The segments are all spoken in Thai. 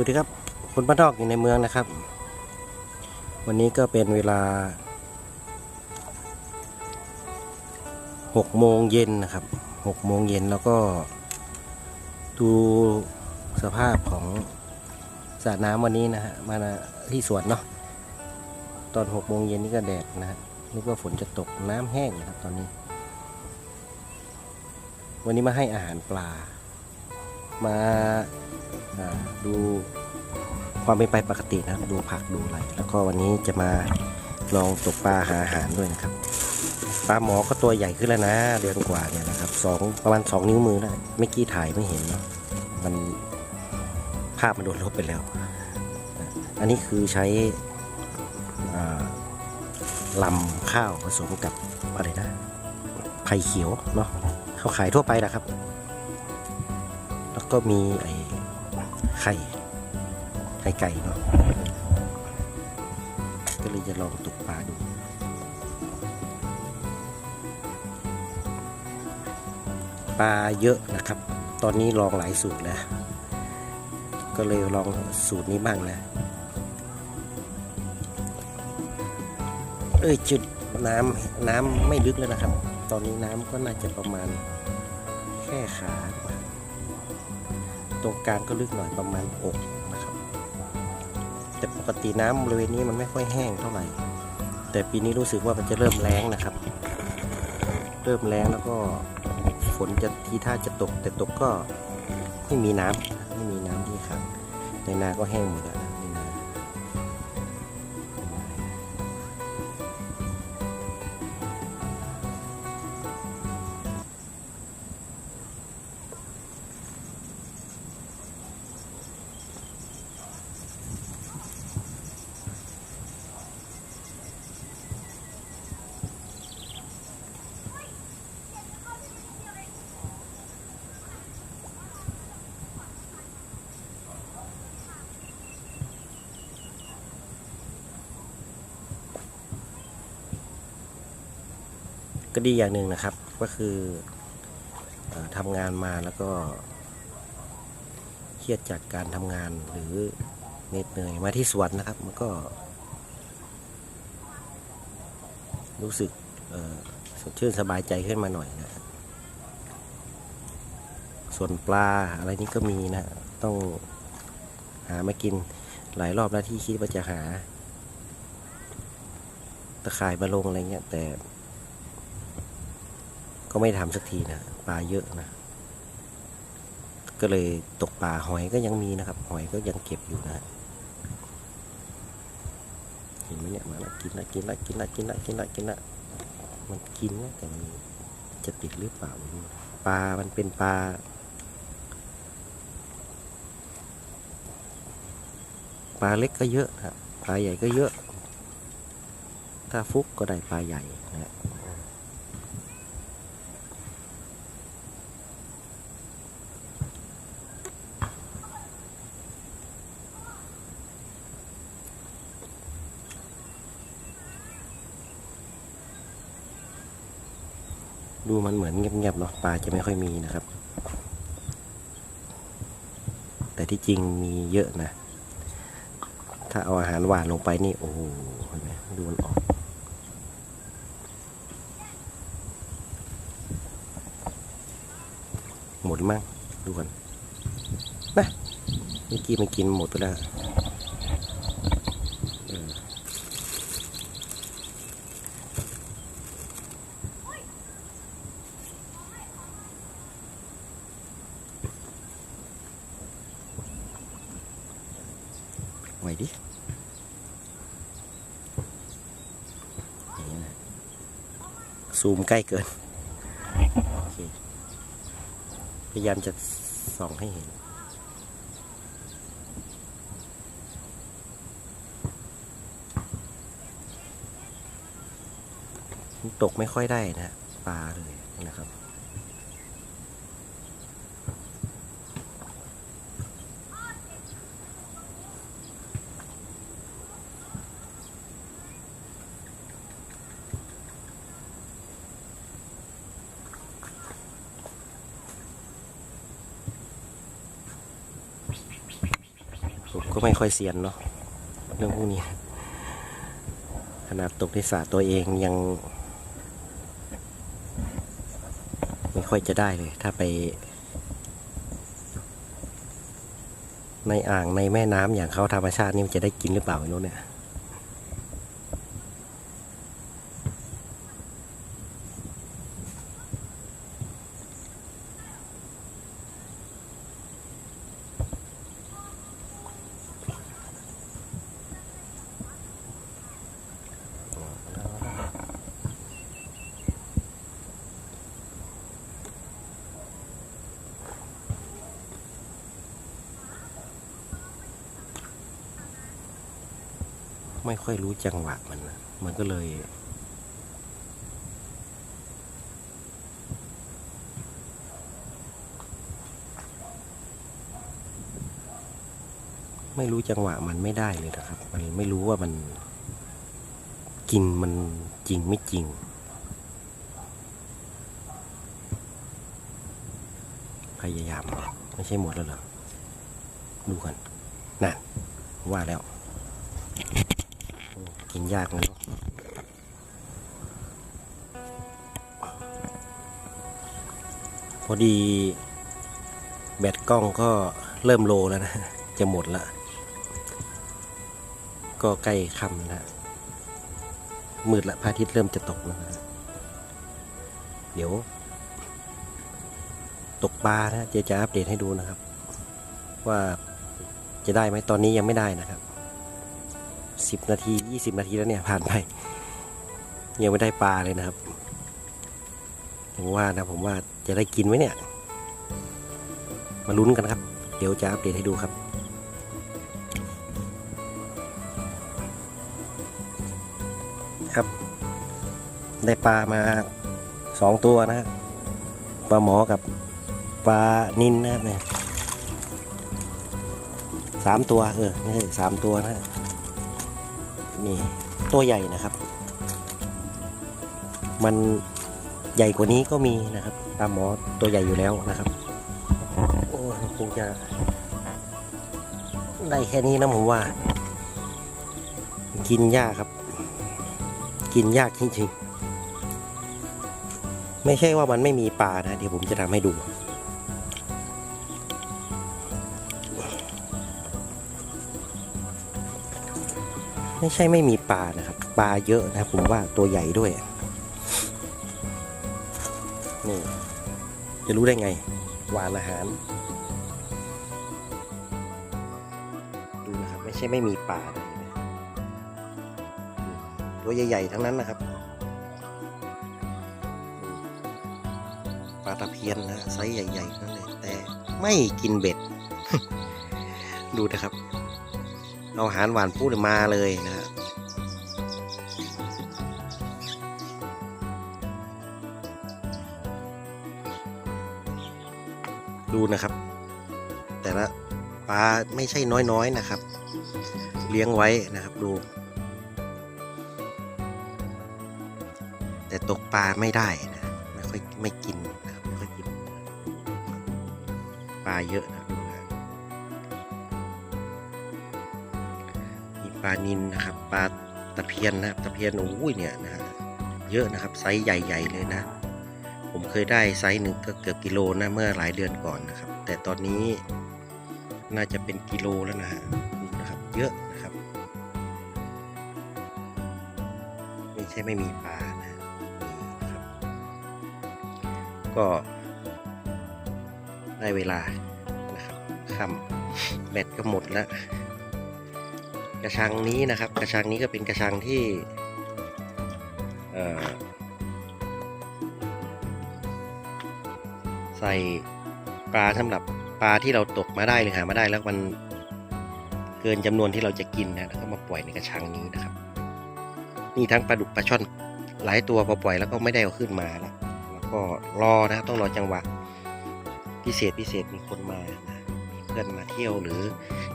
ดูดิครับคนบ้านนอกอยู่ในเมืองนะครับ วันนี้ก็เป็นเวลาหกโมงเย็นนะครับหกโมงเย็นแล้วก็ ดูสภาพของสระน้ำวันนี้นะฮะมาที่สวนเนาะตอนหกโมงเย็นนี่ก็แดดนะฮะนึกว่าฝนจะตกน้ำแห้งนะครับตอนนี้ วันนี้มาให้อาหารปลามา ดูความเป็นไปปกตินะครับดูผักดูอะไร แล้วก็วันนี้จะมาลองตกปลาหาอาหารด้วยนะครับปลาหมอก็ตัวใหญ่ขึ้นแล้วนะ เดือนกว่าเนี่ยนะครับสองประมาณสองนิ้วมือได้ไม่กี้ถ่ายไม่เห็นเนาะมันภาพมันโดนลบไปแล้ว อันนี้คือใช้ลำข้าวผสมกับอะไรนะไผ่เขียวเนาะเขาขายทั่วไปนะครับ แล้วก็มีไอ้ ไข่ ไข่ไก่เนาะก็เลยจะลองตกปลาดูปลาเยอะนะครับ ตอนนี้ลองหลายสูตรแล้ว ก็เลยลองสูตรนี้บ้างนะเอ้ยจุดน้ำน้ำไม่ลึกแล้วนะครับ ตอนนี้น้ำก็น่าจะประมาณแค่ขา ตรงกลางก็ลึกหน่อยประมาณอกนะครับ แต่ปกติน้ำบริเวณนี้มันไม่ค่อยแห้งเท่าไหร่ แต่ปีนี้รู้สึกว่ามันจะเริ่มแรงนะครับ เริ่มแรงแล้วก็ฝนจะทีท่าจะตก แต่ตกก็ไม่มีน้ำไม่มีน้ำที่ขังในนาก็แห้งหมดแล้ว ก็ดีอย่างหนึ่งนะครับ ก็คืออทำงานมาแล้วก็เครียดจากการทำงานหรือเหน็ดเหนื่อยมาที่สวนนะครับ มันก็ รู้สึกสดชื่นสบายใจขึ้นมาหน่อยนะครับส่วนปลาอะไรนี้ก็มีนะต้องหามากินหลายรอบแล้วที่คิดว่าจะหา ตะข่ายมาลงอะไรเงี้ยแต่ ก็ไม่ทำสักทีนะปลาเยอะนะ ก็เลยตกปลาหอยก็ยังมีนะครับ หอยก็ยังเก็บอยู่นะเห็นไหมเนี่ยมาละกินละกินละกินละกินละกินละกินละมันกินนะแต่มันจะติดหรือเปล่าปลา มันเป็นปลาปลาเล็กก็เยอะครับปลาใหญ่ก็เยอะ ถ้าฟุกก็ได้ปลาใหญ่นะ ดูมันเหมือนเงียบๆเนาะปลาจะไม่ค่อยมีนะครับ แต่ที่จริงมีเยอะนะ ถ้าเอาอาหารหวานลงไปนี่ โอ้โหเห็นไหมดูมันออกหมดมั้งดูกันนะเมื่อกี้มันกินหมดไปแล้วเออ ไหวดิซูมใกล้เกิน พยายามจะส่องให้เห็น ตกไม่ค่อยได้นะปลาเลยนะครับ ก็ไม่ค่อยเซียนเนาะเรื่องพวกนี้ ขนาดตกในสระตัวเองยัง ไม่ค่อยจะได้เลย ถ้าไป ในอ่างในแม่น้ำอย่างเขาธรรมชาตินี่มันจะได้กินหรือเปล่าไม่รู้เนี่ย ไม่ค่อยรู้จังหวะมันนะมันก็เลยไม่รู้จังหวะมันไม่ได้เลยนะครับ มันไม่รู้ว่ามันกินมันจริงไม่จริง พยายาม ไม่ใช่หมดแล้วเหรอ ดูกันนั่นว่าแล้ว กินยากเนอะพอดี แบตกล้องก็เริ่มโลแล้วนะ จะหมดละ ก็ใกล้ค่ำแล้วมืดละพระอาทิตย์เริ่มจะตกแล้วนะเดี๋ยว ตกปลานะจะจะอัปเดตให้ดูนะครับ ว่าจะได้ไหมตอนนี้ยังไม่ได้นะครับ สิบนาทียี่สิบนาทีแล้วเนี่ยผ่านไปยังไม่ได้ปลาเลยนะครับถึงว่านะผมว่าจะได้กินไหมเนี่ย มาลุ้นกันครับ เดี๋ยวจะอัปเดตให้ดูครับครับ ได้ปลามาสองตัวนะปลาหมอกับปลานินนะครับเนี่ยสามตัวเออไม่สามตัวนะ นี่ตัวใหญ่นะครับ มันใหญ่กว่านี้ก็มีนะครับปลาหมอตัวใหญ่อยู่แล้วนะครับ โอ้คงจะได้แค่นี้นะผมว่า กินยากครับ กินยากจริงๆ ไม่ใช่ว่ามันไม่มีปลานะ เดี๋ยวผมจะทำให้ดู ไม่ใช่ไม่มีปลานะครับ ปลาเยอะนะผมว่าตัวใหญ่ด้วย นี่ จะรู้ได้ไง หวานอาหาร ดูนะครับ ไม่ใช่ไม่มีปลาเลยตัวใหญ่ๆทั้งนั้นนะครับปลาตะเพียนนะไซส์ใหญ่ๆนั้นเลยแต่ไม่กินเบ็ด ดูนะครับ เอาอาหารหวานพูดมาเลยนะฮะดูนะครับ แต่ละปลาไม่ใช่น้อยๆนะครับ เลี้ยงไว้นะครับดู แต่ตกปลาไม่ได้นะไม่ค่อยไม่กินนะครับไม่ค่อยกินปลาเยอะนะ ปลานินนะครับ ปลาตะเพียนนะครับ ตะเพียนโอ้ยเนี่ยนะฮะเยอะนะครับไซส์ใหญ่ๆเลยนะ ผมเคยได้ไซส์หนึ่งก็เกือบกิโลนะเมื่อหลายเดือนก่อนนะครับ แต่ตอนนี้น่าจะเป็นกิโลแล้วนะฮะนะครับเยอะนะครับไม่ใช่ไม่มีปลานะมีนะครับ ก็ได้เวลานะครับค่ำแบตก็หมดแล้ว กระชังนี้นะครับ กระชังนี้ก็เป็นกระชังที่ใส่ปลาสำหรับปลาที่เราตกมาได้หรือหามาได้แล้วมันเกินจำนวนที่เราจะกินนะแล้วก็มาปล่อยในกระชังนี้นะครับนี่ทั้งปลาดุกปลาช่อนหลายตัวพอปล่อยแล้วก็ไม่ได้เอาขึ้นมาแล้วแล้วก็รอนะต้องรอจังหวะพิเศษพิเศษมีคนมานะมีเพื่อนมาเที่ยวหรือ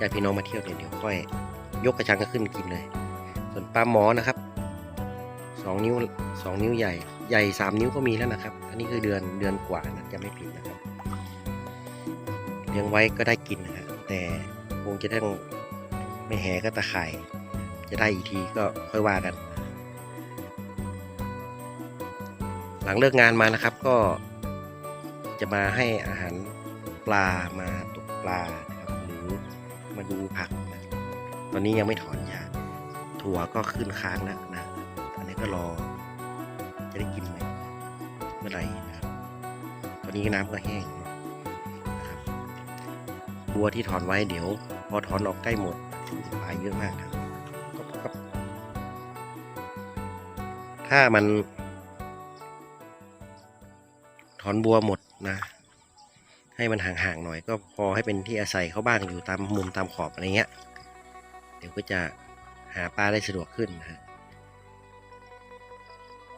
ญาติพี่น้องมาเที่ยวเนี่ยเดี๋ยวค่อย ยกกระชังก็ขึ้นกินเลย ส่วนปลาหมอนะครับสองนิ้วสองนิ้วใหญ่ ใหญ่สามนิ้วก็มีแล้วนะครับ อันนี้คือเดือนเดือนกว่านะจะไม่ผิดนะครับ เลี้ยงไว้ก็ได้กินนะฮะแต่คงจะต้องไม่แหก็ตะข่าย จะได้อีกทีก็ค่อยว่ากัน หลังเลิกงานมานะครับก็จะมาให้อาหารปลามาตกปลานะครับหรือมาดูผัก ตอนนี้ยังไม่ถอนหญ้าถั่วก็ขึ้นค้างแล้วนะอันนี้ก็รอ จะได้กินไหมเมื่อไหร่นะครับตอนนี้น้ำก็แห้งนะครับบัวที่ถอนไว้เดี๋ยว พอถอนออกใกล้หมดปลาเยอะมากครับก็ก็ถ้ามัน ถอนบัวหมดนะ ให้มันห่างๆหน่อย ก็พอให้เป็นที่อาศัยเขาบ้างอยู่ตามมุมตามขอบอะไรเงี้ย เดี๋ยวก็จะหาปลาได้สะดวกขึ้นนะฮะ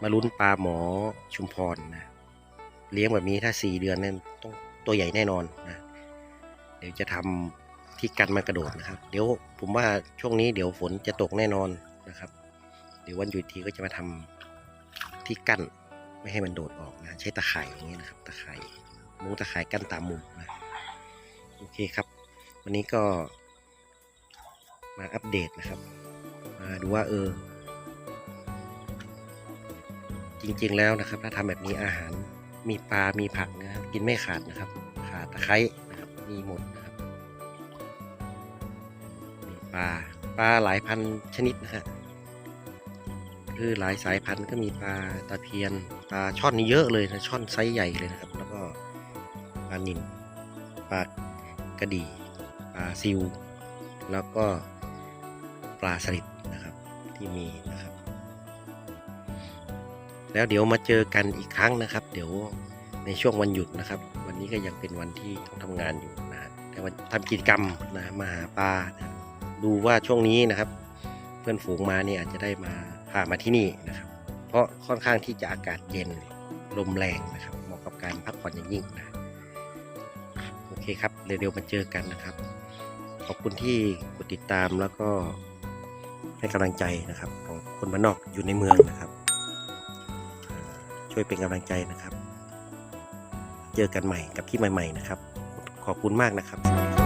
มาลุ้นปลาหมอชุมพรนะเลี้ยงแบบนี้ถ้าสี่เดือนเนี่ยต้องตัวใหญ่แน่นอนนะเดี๋ยวจะทำที่กันมันกระโดดนะครับ เดี๋ยวผมว่าช่วงนี้เดี๋ยวฝนจะตกแน่นอนนะครับ เดี๋ยววันหยุดทีก็จะมาทำที่กั้นไม่ให้มันโดดออกนะใช้ตะข่ายอย่างเงี้ยนะครับ ตะข่ายมุ้งตะข่ายกั้นตามมุมนะโอเคครับ วันนี้ก็ มาอัปเดตนะครับ มาดูว่าเออ จริงๆแล้วนะครับ ถ้าทำแบบนี้อาหารมีปลา มีผักนะครับ กินไม่ขาดนะครับ ขาดตะไคร้นะครับ มีหมดนะครับ มีปลา ปลาหลายพันชนิดนะฮะ คือหลายสายพันธุ์ก็มีปลาตะเพียน ปลาช่อนนี่เยอะเลยนะ ช่อนไซส์ใหญ่เลยนะครับ แล้วก็ปลานิล ปลากระดีปลาซิว แล้วก็ ปลาสลิดนะครับที่มีนะครับ แล้วเดี๋ยวมาเจอกันอีกครั้งนะครับ เดี๋ยวในช่วงวันหยุดนะครับ วันนี้ก็ยังเป็นวันที่ต้องทำงานอยู่นะแต่ว่าทำกิจกรรมนะมาหาปลานะดูว่าช่วงนี้นะครับ เพื่อนฝูงมาเนี่ยอาจจะได้มาพามาที่นี่นะครับ เพราะค่อนข้างที่จะอากาศเย็นลมแรงนะครับเหมาะกับการพักผ่อนอย่างยิ่งนะโอเคครับเร็วๆมาเจอกันนะครับ ขอบคุณที่กดติดตามแล้วก็ ให้กำลังใจนะครับของคนบ้านนอกอยู่ในเมืองนะครับ ช่วยเป็นกำลังใจนะครับ เจอกันใหม่กับคลิปใหม่ ๆ นะครับ ขอบคุณมากนะครับสวัสดีครับ